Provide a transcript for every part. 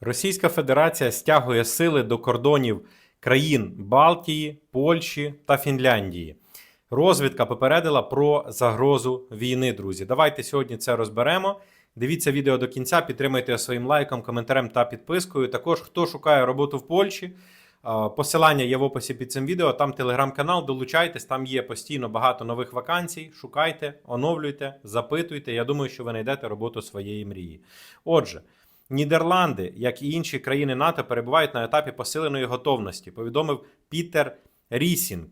Російська Федерація стягує сили до кордонів країн Балтії, Польщі та Фінляндії. Розвідка попередила про загрозу війни, друзі. Давайте сьогодні це розберемо. Дивіться відео до кінця, підтримайте своїм лайком, коментарем та підпискою. Також хто шукає роботу в Польщі, посилання є в описі під цим відео. Там телеграм-канал, долучайтесь, там є постійно багато нових вакансій. Шукайте, оновлюйте, запитуйте. Я думаю, що ви знайдете роботу своєї мрії. Отже. Нідерланди, як і інші країни НАТО, перебувають на етапі посиленої готовності, повідомив Пітер Рісінг.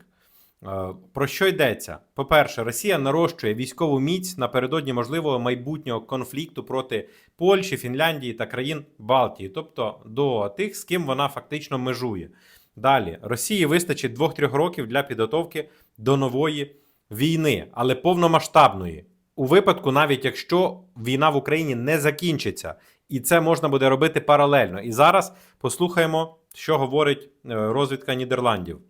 Е, Про що йдеться? По-перше, Росія нарощує військову міць напередодні можливого майбутнього конфлікту проти Польщі, Фінляндії та країн Балтії, тобто до тих, з ким вона фактично межує. Далі Росії вистачить 2-3 років для підготовки до нової війни, але повномасштабної. У випадку, навіть якщо війна в Україні не закінчиться, і це можна буде робити паралельно. І зараз послухаємо, що говорить е, розвідка Нідерландів.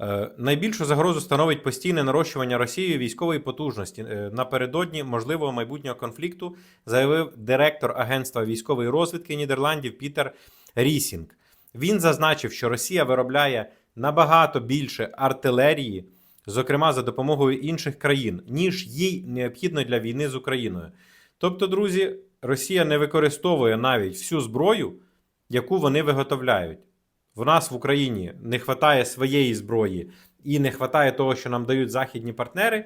Е, Найбільшу загрозу становить постійне нарощування Росією військової потужності Е, напередодні можливого майбутнього конфлікту, заявив директор Агентства військової розвідки Нідерландів Пітер Рісінг. Він зазначив, що Росія виробляє набагато більше артилерії, зокрема за допомогою інших країн, ніж їй необхідно для війни з Україною. Тобто, друзі, Росія не використовує навіть всю зброю, яку вони виготовляють. В нас в Україні не вистачає своєї зброї і не вистачає того, що нам дають західні партнери.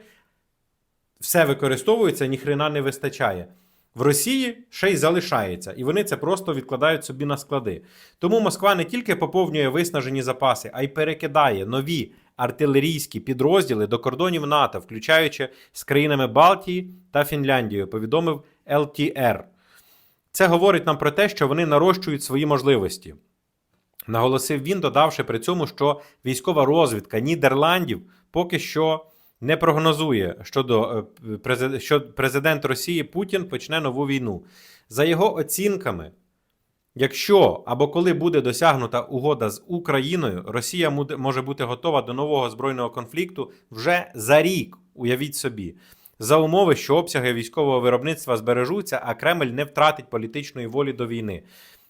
Все використовується, ніхрена не вистачає. В Росії ще й залишається, і вони це просто відкладають собі на склади. Тому Москва не тільки поповнює виснажені запаси, а й перекидає нові артилерійські підрозділи до кордонів НАТО, включаючи з країнами Балтії та Фінляндією, повідомив ЛТР. Це говорить нам про те, що вони нарощують свої можливості. Наголосив він, додавши при цьому, що військова розвідка Нідерландів поки що не прогнозує, щодо, е, що президент Росії Путін почне нову війну. За його оцінками, якщо або коли буде досягнута угода з Україною, Росія може бути готова до нового збройного конфлікту вже за рік. Уявіть собі. За умови, що обсяги військового виробництва збережуться, а Кремль не втратить політичної волі до війни.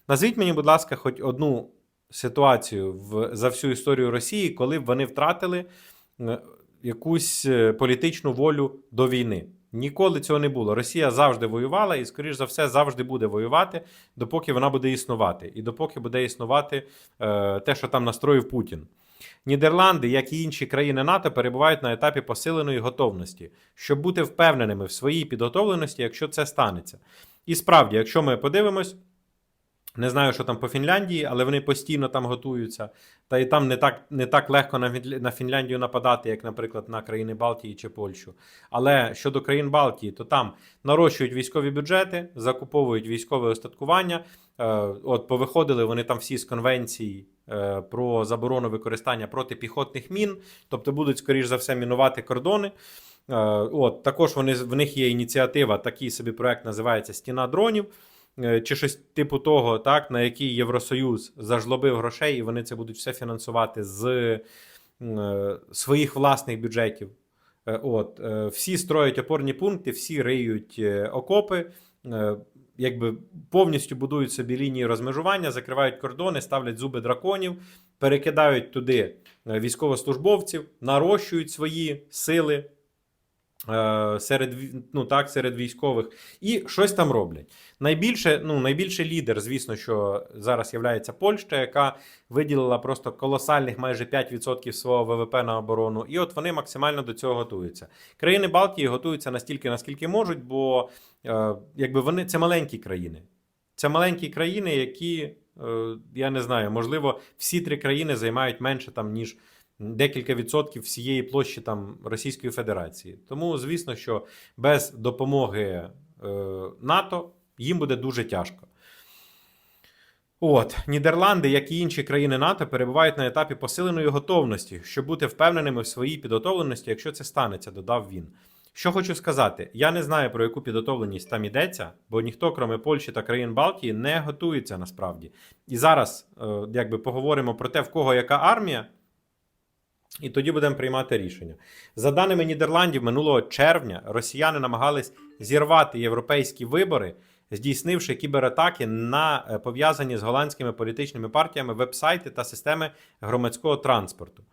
Назвіть мені, будь ласка, хоч одну ситуацію в, за всю історію Росії, коли б вони втратили е, якусь е, політичну волю до війни. Ніколи цього не було. Росія завжди воювала і, скоріш за все, завжди буде воювати, допоки вона буде існувати, і допоки буде існувати е, те, що там настроїв Путін. Нідерланди, як і інші країни НАТО, перебувають на етапі посиленої готовності, щоб бути впевненими в своїй підготовленості, якщо це станеться. І справді, якщо ми подивимось, не знаю, що там по Фінляндії, але вони постійно там готуються. Та і там не так, не так легко на, Фінляндію нападати, як, наприклад, на країни Балтії чи Польщу. Але щодо країн Балтії, то там нарощують військові бюджети, закуповують військове остаткування. Е, от повиходили вони там всі з конвенцій е, про заборону використання протипіхотних мін, тобто будуть, скоріш за все, мінувати кордони. Е, От також вони в них є ініціатива, такий собі проект називається Стіна дронів. Е, Чи щось типу того, так, на який Євросоюз зажлобив грошей, і вони це будуть все фінансувати з е, своїх власних бюджетів. Е, От, е, всі строять опорні пункти, всі риють е, окопи, е, якби повністю будують собі лінії розмежування, закривають кордони, ставлять зуби драконів, перекидають туди е, військовослужбовців, нарощують свої сили серед, ну, так, серед військових і щось там роблять. Найбільше, ну, найбільший лідер, звісно, що зараз є Польща, яка виділила просто колосальних майже 5% свого ВВП на оборону. І от вони максимально до цього готуються. Країни Балтії готуються настільки, наскільки можуть, бо е, якби вони це маленькі країни. Це маленькі країни, які, е, я не знаю, можливо, всі три країни займають менше там, ніж декілька відсотків всієї площі там, Російської Федерації. Тому, звісно, що без допомоги е, НАТО їм буде дуже тяжко. От, Нідерланди, як і інші країни НАТО, перебувають на етапі посиленої готовності, щоб бути впевненими в своїй підготовленості, якщо це станеться, додав він. Що хочу сказати, я не знаю про яку підготовленість там йдеться, бо ніхто, крім Польщі та країн Балтії, не готується насправді. І зараз, е, якби поговоримо про те, в кого яка армія, і тоді будемо приймати рішення. За даними Нідерландів, минулого червня росіяни намагались зірвати європейські вибори здійснивши кібератаки на е, пов'язані з голландськими політичними партіями веб-сайти та системи громадського транспорту.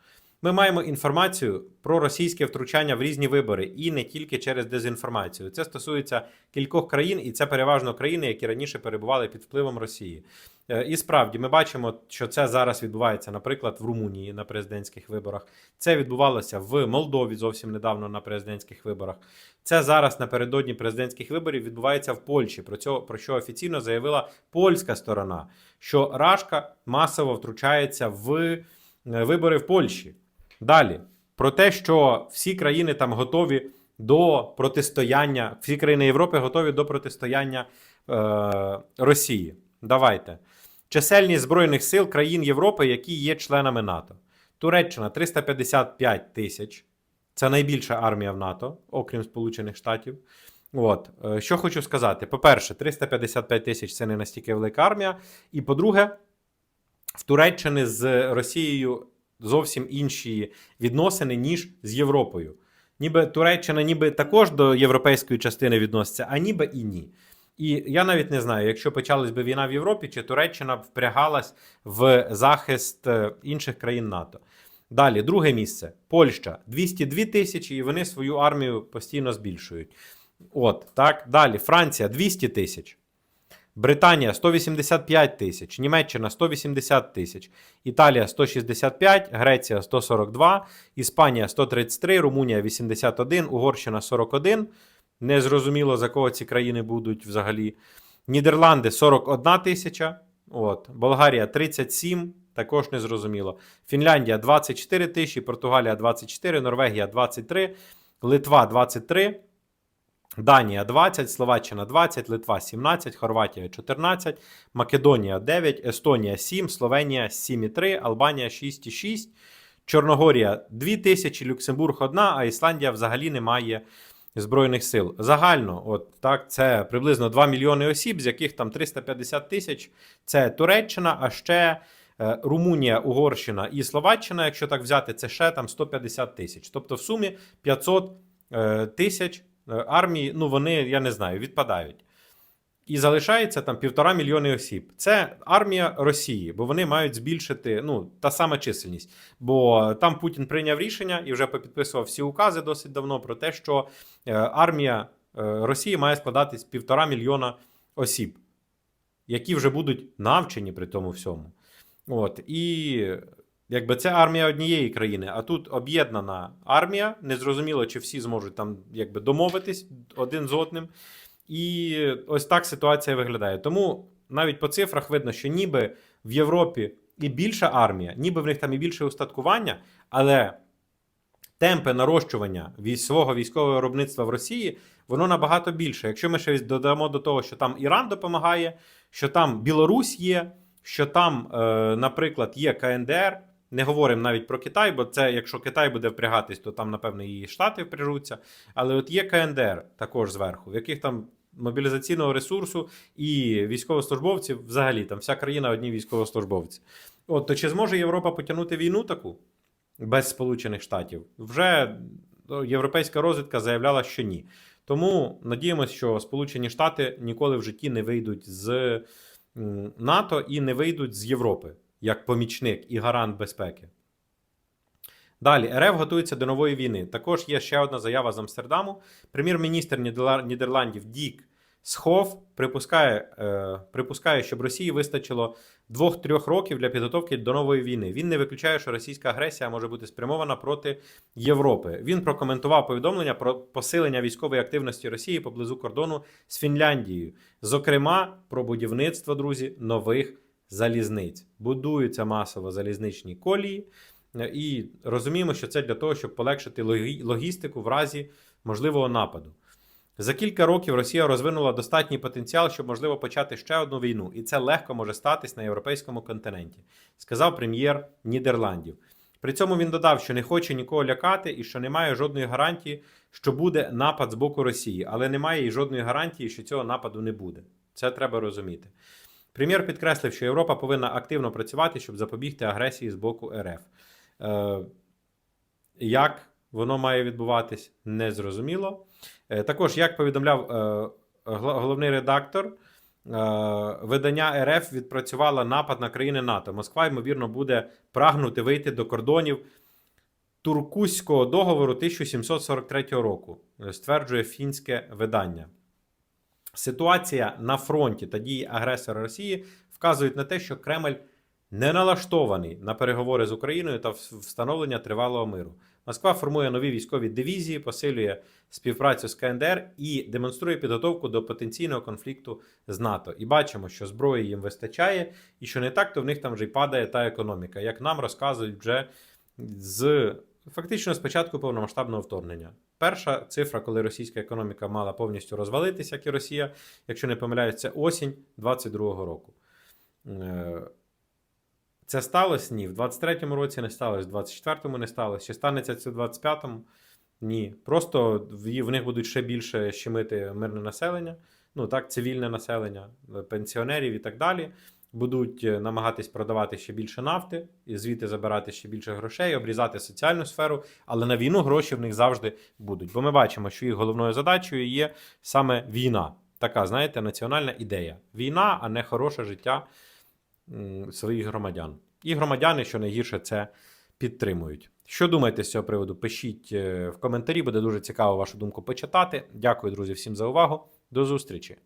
Ми маємо інформацію про російське втручання в різні вибори і не тільки через дезінформацію. Це стосується кількох країн, і це переважно країни, які раніше перебували під впливом Росії. Е, І справді ми бачимо, що це зараз відбувається, наприклад, в Румунії на президентських виборах. Це відбувалося в Молдові зовсім недавно на президентських виборах. Це зараз напередодні президентських виборів відбувається в Польщі. Про цього про що офіційно заявила польська сторона, що Рашка масово втручається в е, вибори в Польщі. Далі про те, що всі країни там готові до протистояння, всі країни Європи готові до протистояння е, Росії. Давайте. Чисельність Збройних сил країн Європи, які є членами НАТО. Туреччина 355 тисяч. Це найбільша армія в НАТО, окрім Сполучених Штатів. От, е, що хочу сказати: по-перше, 355 тисяч це не настільки велика армія. І по-друге, в Туреччини з Росією зовсім інші відносини, ніж з Європою. Ніби Туреччина ніби також до європейської частини відноситься, а ніби і ні. І я навіть не знаю, якщо почалась би війна в Європі, чи Туреччина б впрягалась в захист е, інших країн НАТО. Далі, друге місце Польща 202 тисячі, і вони свою армію постійно збільшують. От так. Далі, Франція 200 тисяч. Британія 185 тисяч, Німеччина 180 тисяч, Італія 165, Греція 142, Іспанія 133, Румунія 81, Угорщина 41. Незрозуміло, за кого ці країни будуть взагалі. Нідерланди 41 тисяча, от, Болгарія 37, також незрозуміло. Фінляндія 24 тисячі, Португалія 24, Норвегія 23, Литва 23. Данія 20, Словаччина 20, Литва 17, Хорватія 14, Македонія 9, Естонія 7, Словенія 7,3, Албанія 6,6, Чорногорія 2 тисячі, Люксембург 1, а Ісландія взагалі не має Збройних сил. Загально, от так, це приблизно 2 мільйони осіб, з яких там 350 тисяч це Туреччина, а ще е, Румунія, Угорщина і Словаччина, якщо так взяти, це ще там 150 тисяч. Тобто в сумі 500 е, тисяч армії, ну вони, я не знаю, відпадають. І залишається там півтора мільйони осіб. Це армія Росії, бо вони мають збільшити ну, та сама чисельність. Бо там Путін прийняв рішення і вже попідписував всі укази досить давно про те, що е, армія е, Росії має складатись півтора мільйона осіб, які вже будуть навчені при тому всьому. От і якби це армія однієї країни, а тут об'єднана армія. Незрозуміло, чи всі зможуть там якби домовитись один з одним. І ось так ситуація виглядає. Тому навіть по цифрах видно, що ніби в Європі і більша армія, ніби в них там і більше устаткування, але темпи нарощування свого військового виробництва в Росії воно набагато більше. Якщо ми ще додамо до того, що там Іран допомагає, що там Білорусь є, що там, е, наприклад, є КНДР. Не говоримо навіть про Китай, бо це якщо Китай буде впрягатись, то там, напевно, і Штати впряжуться. Але от є КНДР також зверху, в яких там мобілізаційного ресурсу і військовослужбовців взагалі там вся країна одні військовослужбовці. От то чи зможе Європа потягнути війну таку без Сполучених Штатів? Вже ну, європейська розвідка заявляла, що ні. Тому надіємося, що Сполучені Штати ніколи в житті не вийдуть з НАТО і не вийдуть з Європи як помічник і гарант безпеки. Далі РФ готується до нової війни. Також є ще одна заява з Амстердаму. Прем'єр-міністр Нідерландів Дік Схов припускає, е, припускає, щоб Росії вистачило 2-3 років для підготовки до нової війни. Він не виключає, що російська агресія може бути спрямована проти Європи. Він прокоментував повідомлення про посилення військової активності Росії поблизу кордону з Фінляндією. Зокрема, про будівництво, друзі, нових залізниць. Будуються масово залізничні колії. Е, І розуміємо, що це для того, щоб полегшити логістику в разі можливого нападу. За кілька років Росія розвинула достатній потенціал, щоб можливо почати ще одну війну, і це легко може статись на європейському континенті, сказав прем'єр Нідерландів. При цьому він додав, що не хоче нікого лякати і що немає жодної гарантії, що буде напад з боку Росії, але немає і жодної гарантії, що цього нападу не буде. Це треба розуміти. Прем'єр підкреслив, що Європа повинна активно працювати, щоб запобігти агресії з боку РФ. Е, як воно має відбуватись, незрозуміло. Е, також, як повідомляв е, головний редактор видання РФ відпрацювала напад на країни НАТО. Москва, ймовірно, буде прагнути вийти до кордонів Туркузького договору 1743 року, е, стверджує фінське видання. Ситуація на фронті та дії агресора Росії вказують на те, що Кремль не налаштований на переговори з Україною та встановлення тривалого миру. Москва формує нові військові дивізії, посилює співпрацю з КНДР і демонструє підготовку до потенційного конфлікту з НАТО. І бачимо, що зброї їм вистачає, і що не так, то в них там вже й падає та економіка, як нам розказують вже з фактично з початку повномасштабного вторгнення. Перша цифра, коли російська економіка мала повністю розвалитися, як і Росія, якщо не помиляюсь, це осінь 22-го року. Е, Це сталося? Ні. В 23-му році не сталося, в 24-му не сталося. Чи станеться це в 25-му? Ні. Просто в них будуть ще більше щемити мирне населення, ну так, цивільне населення, пенсіонерів і так далі. Будуть е, намагатись продавати ще більше нафти і звідти забирати ще більше грошей, обрізати соціальну сферу, але на війну гроші в них завжди будуть. Бо ми бачимо, що їх головною задачею є саме війна. Така, знаєте, національна ідея. Війна, а не хороше життя своїх громадян. І громадяни, що найгірше, це підтримують. Що думаєте з цього приводу? Пишіть е, в коментарі, буде дуже цікаво вашу думку почитати. Дякую, друзі, всім за увагу. До зустрічі!